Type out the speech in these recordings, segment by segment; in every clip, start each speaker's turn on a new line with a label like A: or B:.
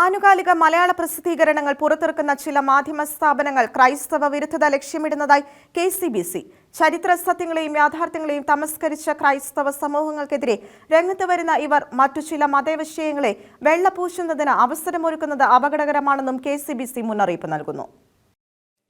A: ആനുകാലിക മലയാള പ്രസിദ്ധീകരണങ്ങൾ പുറത്തിറക്കുന്ന ചില മാധ്യമ സ്ഥാപനങ്ങൾ ക്രൈസ്തവ വിരുദ്ധത ലക്ഷ്യമിടുന്നതായി കെ സി ബി സി. ചരിത്ര സത്യങ്ങളെയും യാഥാർത്ഥ്യങ്ങളെയും തമസ്കരിച്ച ക്രൈസ്തവ സമൂഹങ്ങൾക്കെതിരെ രംഗത്ത് വരുന്ന ഇവർ മറ്റു ചില മതവിഷയങ്ങളെ വെള്ളപൂശുന്നതിന് അവസരമൊരുക്കുന്നത് അപകടകരമാണെന്നും കെ സി ബി സി മുന്നറിയിപ്പ് നൽകുന്നു.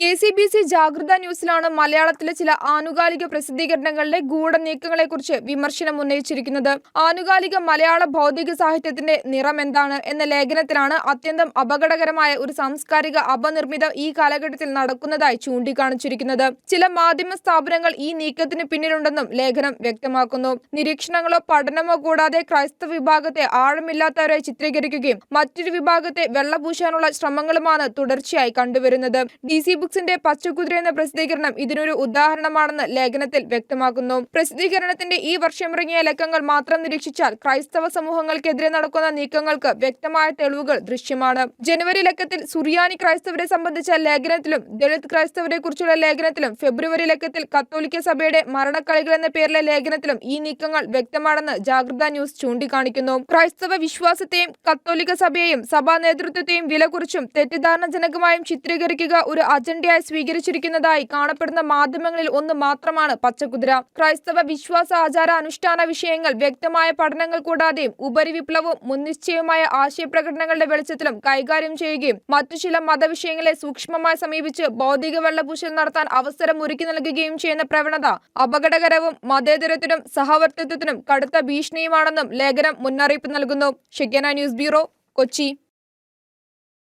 B: കെ സി ബി സി ജാഗ്രത ന്യൂസിലാണ് മലയാളത്തിലെ ചില ആനുകാലിക പ്രസിദ്ധീകരണങ്ങളുടെ ഗൂഢനീക്കങ്ങളെക്കുറിച്ച് വിമർശനം ഉന്നയിച്ചിരിക്കുന്നത്. ആനുകാലിക മലയാള ഭൗതിക സാഹിത്യത്തിന്റെ നിറം എന്താണ് എന്ന ലേഖനത്തിലാണ് അത്യന്തം അപകടകരമായ ഒരു സാംസ്കാരിക അപനിർമ്മിതം ഈ കാലഘട്ടത്തിൽ നടക്കുന്നതായി ചൂണ്ടിക്കാണിച്ചിരിക്കുന്നത്. ചില മാധ്യമ സ്ഥാപനങ്ങൾ ഈ നീക്കത്തിന് പിന്നിലുണ്ടെന്നും ലേഖനം വ്യക്തമാക്കുന്നു. നിരീക്ഷണങ്ങളോ പഠനമോ കൂടാതെ ക്രൈസ്തവ വിഭാഗത്തെ ആഴമില്ലാത്തവരായി ചിത്രീകരിക്കുകയും മറ്റൊരു വിഭാഗത്തെ വെള്ളപൂശാനുള്ള ശ്രമങ്ങളുമാണ് തുടർച്ചയായി കണ്ടുവരുന്നത്. ഡി സി ബുക്സിന്റെ പച്ചക്കുതിര എന്ന പ്രസിദ്ധീകരണം ഇതിനൊരു ഉദാഹരണമാണെന്ന് ലേഖനത്തിൽ വ്യക്തമാക്കുന്നു. പ്രസിദ്ധീകരണത്തിന്റെ ഈ വർഷമിറങ്ങിയ ലക്കങ്ങൾ മാത്രം നിരീക്ഷിച്ചാൽ ക്രൈസ്തവ സമൂഹങ്ങൾക്കെതിരെ നടക്കുന്ന നീക്കങ്ങൾക്ക് വ്യക്തമായ തെളിവുകൾ ദൃശ്യമാണ്. ജനുവരി ലക്കത്തിൽ സുറിയാനി ക്രൈസ്തവരെ സംബന്ധിച്ച ലേഖനത്തിലും ദളിത് ക്രൈസ്തവരെ കുറിച്ചുള്ള ലേഖനത്തിലും ഫെബ്രുവരി ലക്കത്തിൽ കത്തോലിക്ക സഭയുടെ മരണക്കളികൾ എന്ന പേരിലെ ലേഖനത്തിലും ഈ നീക്കങ്ങൾ വ്യക്തമാണെന്ന് ജാഗ്രത ന്യൂസ് ചൂണ്ടിക്കാണിക്കുന്നു. ക്രൈസ്തവ വിശ്വാസത്തെയും കത്തോലിക്ക സഭയെയും സഭാ നേതൃത്വത്തെയും വിലകുറിച്ചും തെറ്റിദ്ധാരണജനകമായും ചിത്രീകരിക്കുക ഒരു അജണ്ടയായി സ്വീകരിച്ചിരിക്കുന്നതായി കാണപ്പെടുന്ന മാധ്യമങ്ങളിൽ ഒന്ന് മാത്രമാണ് പച്ചക്കുതിര. ക്രൈസ്തവ വിശ്വാസ ആചാര അനുഷ്ഠാന വിഷയങ്ങൾ വ്യക്തമായ പഠനങ്ങൾ കൂടാതെയും ഉപരിവിപ്ലവവും മുൻനിശ്ചയവുമായ ആശയപ്രകടനങ്ങളുടെ വെളിച്ചത്തിലും കൈകാര്യം ചെയ്യുകയും മറ്റു ചില മതവിഷയങ്ങളെ സൂക്ഷ്മമായി സമീപിച്ച് ഭൗതിക വെള്ളപൂശൽ നടത്താൻ അവസരം ഒരുക്കി നൽകുകയും ചെയ്യുന്ന പ്രവണത അപകടകരവും മതേതരത്തിനും സഹവർത്തിത്വത്തിനും കടുത്ത ഭീഷണിയുമാണെന്നും ലേഖനം മുന്നറിയിപ്പ് നൽകുന്നു. Shigana news bureau Kochi.